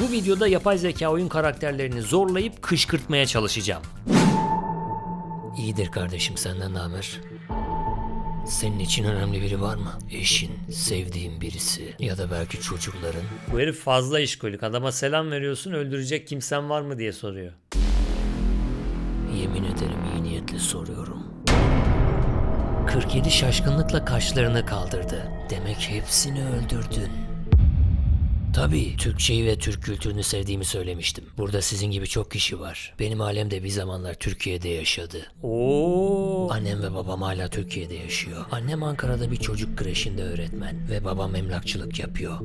Bu videoda yapay zeka oyun karakterlerini zorlayıp kışkırtmaya çalışacağım. İyidir kardeşim senden ne haber? Senin için önemli biri var mı? Eşin, sevdiğin birisi ya da belki çocukların. Bu herif fazla işkolik. Adama selam veriyorsun öldürecek kimsen var mı diye soruyor. Yemin ederim iyi niyetle soruyorum. 47 şaşkınlıkla kaşlarını kaldırdı. Demek hepsini öldürdün. Tabii Türkçeyi ve Türk kültürünü sevdiğimi söylemiştim. Burada sizin gibi çok kişi var. Benim ailem de bir zamanlar Türkiye'de yaşadı. Oo. Annem ve babam hala Türkiye'de yaşıyor. Annem Ankara'da bir çocuk kreşinde öğretmen ve babam emlakçılık yapıyor.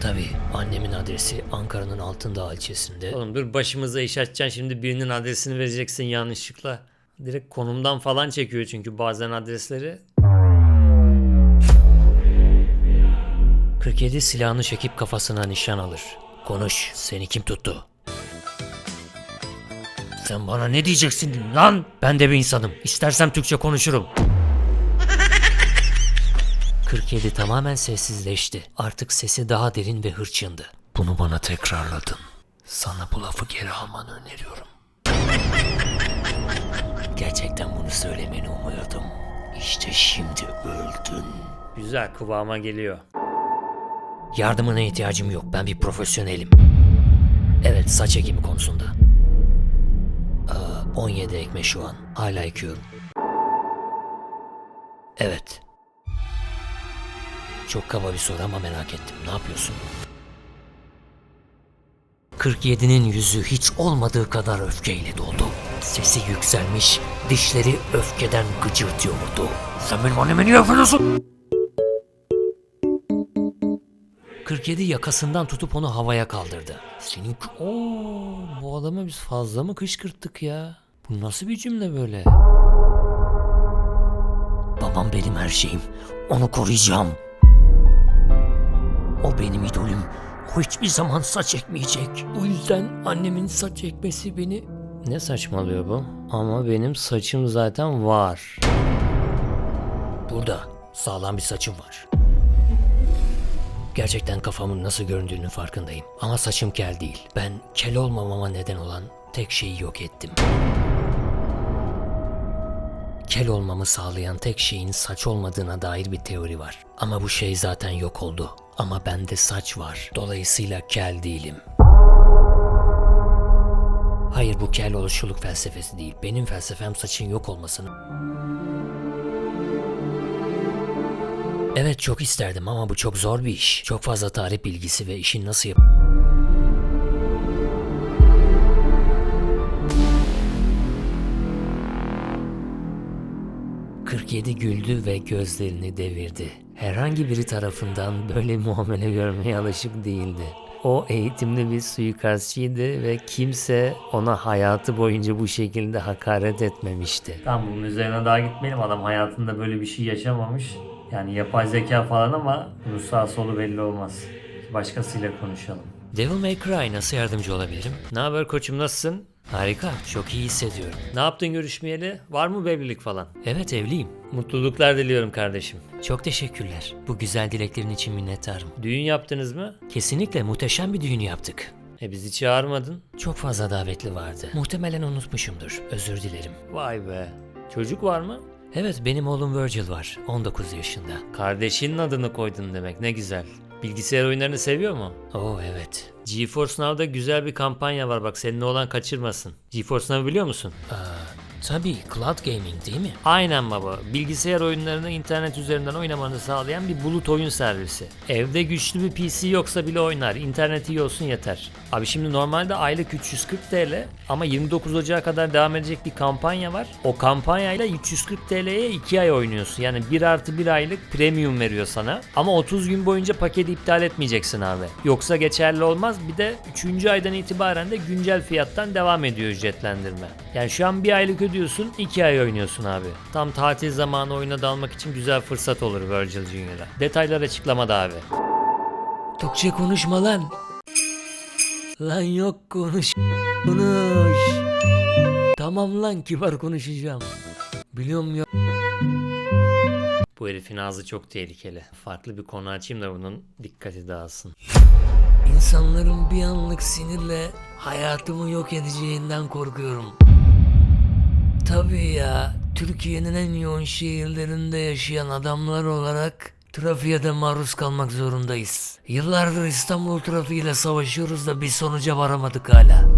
Tabii annemin adresi Ankara'nın Altındağ ilçesinde. Oğlum dur başımıza iş açacaksın şimdi birinin adresini vereceksin yanlışlıkla. Direkt konumdan falan çekiyor çünkü bazen adresleri. 47 silahını çekip kafasına nişan alır. Konuş, seni kim tuttu? Sen bana ne diyeceksin lan? Ben de bir insanım. İstersem Türkçe konuşurum. 47 tamamen sessizleşti. Artık sesi daha derin ve hırçındı. Bunu bana tekrarladın. Sana bu lafı geri almanı öneriyorum. Gerçekten bunu söylemeni umuyordum. İşte şimdi öldün. Güzel kıvama geliyor. Yardımına ihtiyacım yok. Ben bir profesyonelim. Evet saç ekimi konusunda. Aa, 17 ekme şu an. Hala ekiyorum. Evet. Çok kaba bir soru ama merak ettim. Ne yapıyorsun? 47'nin yüzü hiç olmadığı kadar öfkeyle doldu. Sesi yükselmiş, dişleri öfkeden gıcırtıyordu. Sen benim anneme niye yapıyorsun? 47 yakasından tutup onu havaya kaldırdı. Senin... Oo, bu adamı biz fazla mı kışkırttık ya? Bu nasıl bir cümle böyle? Babam benim her şeyim. Onu koruyacağım. O benim idolüm. O hiçbir zaman saç ekmeyecek. Bu yüzden annemin saç ekmesi beni... Ne saçmalıyor bu? Ama benim saçım zaten var. Burada sağlam bir saçım var. Gerçekten kafamın nasıl göründüğünün farkındayım. Ama saçım kel değil. Ben kel olmamama neden olan tek şeyi yok ettim. Kel olmamı sağlayan tek şeyin saç olmadığına dair bir teori var. Ama bu şey zaten yok oldu. Ama bende saç var. Dolayısıyla kel değilim. Hayır bu kel oluşuluk felsefesi değil. Benim felsefem saçın yok olmasını. Evet çok isterdim ama bu çok zor bir iş. Çok fazla tarih bilgisi ve işin nasıl yap... ...47 güldü ve gözlerini devirdi. Herhangi biri tarafından böyle muamele görmeye alışık değildi. O eğitimli bir suikastçıydı ve kimse ona hayatı boyunca bu şekilde hakaret etmemişti. Tamam bunun üzerine daha gitmeyelim. Adam hayatında böyle bir şey yaşamamış. Yani yapay zeka falan ama bunun sağ solu belli olmaz. Başkasıyla konuşalım. Devil May Cry nasıl yardımcı olabilirim? Ne haber koçum nasılsın? Harika, çok iyi hissediyorum. Ne yaptın görüşmeyeli? Var mı bir evlilik falan? Evet evliyim. Mutluluklar diliyorum kardeşim. Çok teşekkürler. Bu güzel dileklerin için minnettarım. Düğün yaptınız mı? Kesinlikle muhteşem bir düğün yaptık. E bizi çağırmadın. Çok fazla davetli vardı. Muhtemelen unutmuşumdur. Özür dilerim. Vay be. Çocuk var mı? Evet benim oğlum Virgil var. 19 yaşında. Kardeşinin adını koydun demek ne güzel. Bilgisayar oyunlarını seviyor mu? Oo evet. GeForce Now'da güzel bir kampanya var bak senin oğlan kaçırmasın. GeForce Now biliyor musun? Tabii Cloud Gaming değil mi? Aynen baba. Bilgisayar oyunlarını internet üzerinden oynamanı sağlayan bir bulut oyun servisi. Evde güçlü bir PC yoksa bile oynar. İnterneti iyi olsun yeter. Abi şimdi normalde aylık 340 TL ama 29 Ocağı kadar devam edecek bir kampanya var. O kampanyayla 340 TL'ye 2 ay oynuyorsun. Yani 1 artı 1 aylık premium veriyor sana. Ama 30 gün boyunca paketi iptal etmeyeceksin abi. Yoksa geçerli olmaz. Bir de 3. aydan itibaren de güncel fiyattan devam ediyor ücretlendirme. Yani şu an bir aylık ödüyorsun 2 ay oynuyorsun abi. Tam tatil zamanı oyuna dalmak için güzel fırsat olur Virgil Junior'a. Detaylar açıklamada abi. Türkçe konuşma lan. Lan yok konuş. Konuş. Tamam lan kibar konuşacağım. Biliyorum ya. Bu herifin ağzı çok tehlikeli. Farklı bir konu açayım da bunun dikkati dağılsın. İnsanların bir anlık sinirle hayatımı yok edeceğinden korkuyorum. Tabii ya, Türkiye'nin en yoğun şehirlerinde yaşayan adamlar olarak trafiğe de maruz kalmak zorundayız. Yıllardır İstanbul trafiğiyle savaşıyoruz da bir sonuca varamadık hala.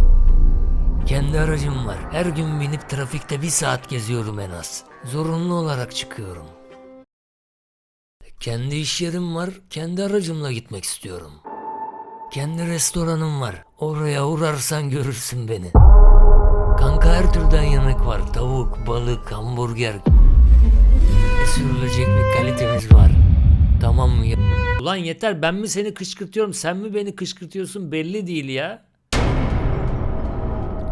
Kendi aracım var. Her gün binip trafikte bir saat geziyorum en az. Zorunlu olarak çıkıyorum. Kendi iş yerim var. Kendi aracımla gitmek istiyorum. Kendi restoranım var. Oraya uğrarsan görürsün beni. Kanka her türden yemek var. Tavuk, balık, hamburger. Sürülecek bir kalitemiz var. Tamam mı? Ulan yeter ben mi seni kışkırtıyorum sen mi beni kışkırtıyorsun belli değil ya.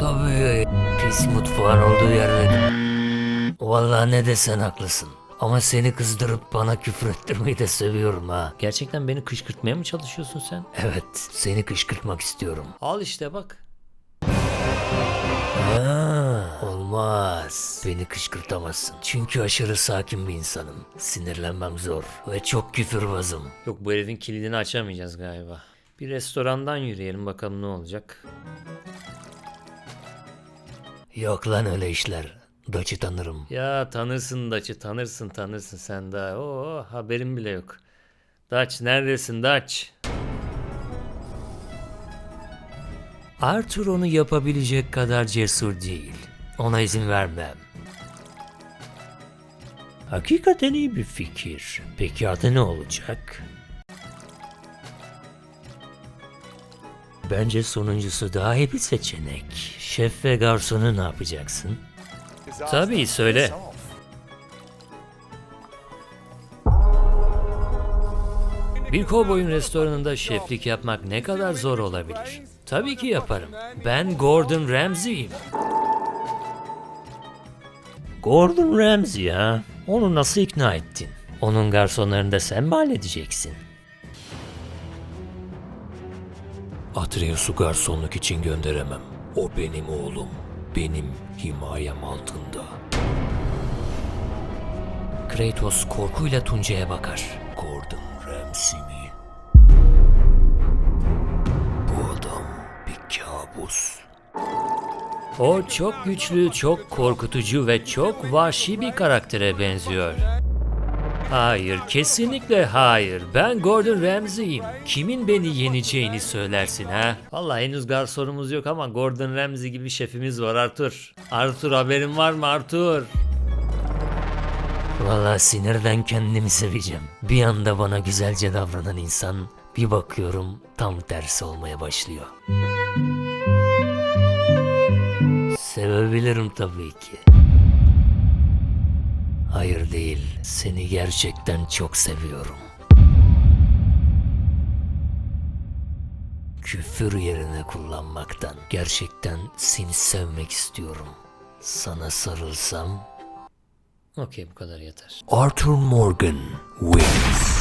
Tabii pis mutfağın olduğu yerde. Vallahi ne desen haklısın. Ama seni kızdırıp bana küfür ettirmeyi de seviyorum ha. Gerçekten beni kışkırtmaya mı çalışıyorsun sen? Evet, seni kışkırtmak istiyorum. Al işte bak. Ha, olmaz. Beni kışkırtamazsın. Çünkü aşırı sakin bir insanım. Sinirlenmem zor ve çok küfürbazım. Yok bu herifin kilidini açamayacağız galiba. Bir restorandan yürüyelim bakalım ne olacak. Yok lan öyle işler. Daçı tanırım. Ya tanırsın Daç'ı tanırsın tanırsın sen daha. Oo haberim bile yok. Daç neredesin Daç? Arthur onu yapabilecek kadar cesur değil. Ona izin vermem. Hakikaten iyi bir fikir. Peki adı ne olacak? Bence sonuncusu daha iyi bir seçenek. Şef ve garsonu ne yapacaksın? Tabii söyle. Bir kovboyun restoranında şeflik yapmak ne kadar zor olabilir? Tabii ki yaparım. Ben Gordon Ramsay'im. Gordon Ramsay ha? Onu nasıl ikna ettin? Onun garsonlarını da sen mi halledeceksin? Atreus'u garsonluk için gönderemem. O benim oğlum. Benim himayem altında. Kratos korkuyla Tunca'ya bakar. Gordon Mi? Bu adam bir kabus. O çok güçlü, çok korkutucu ve çok vahşi bir karaktere benziyor. Hayır, kesinlikle hayır. Ben Gordon Ramsay'im. Kimin beni yeneceğini söylersin ha? Vallahi henüz garsonumuz yok ama Gordon Ramsay gibi şefimiz var Arthur. Arthur haberin var mı Arthur? Vallahi sinirden kendimi seveceğim. Bir anda bana güzelce davranan insan bir bakıyorum tam tersi olmaya başlıyor. Sevebilirim tabii ki. Hayır değil. Seni gerçekten çok seviyorum. Küfür yerine kullanmaktan gerçekten seni sevmek istiyorum. Sana sarılsam... Okey bu kadar yeter. Arthur Morgan wins.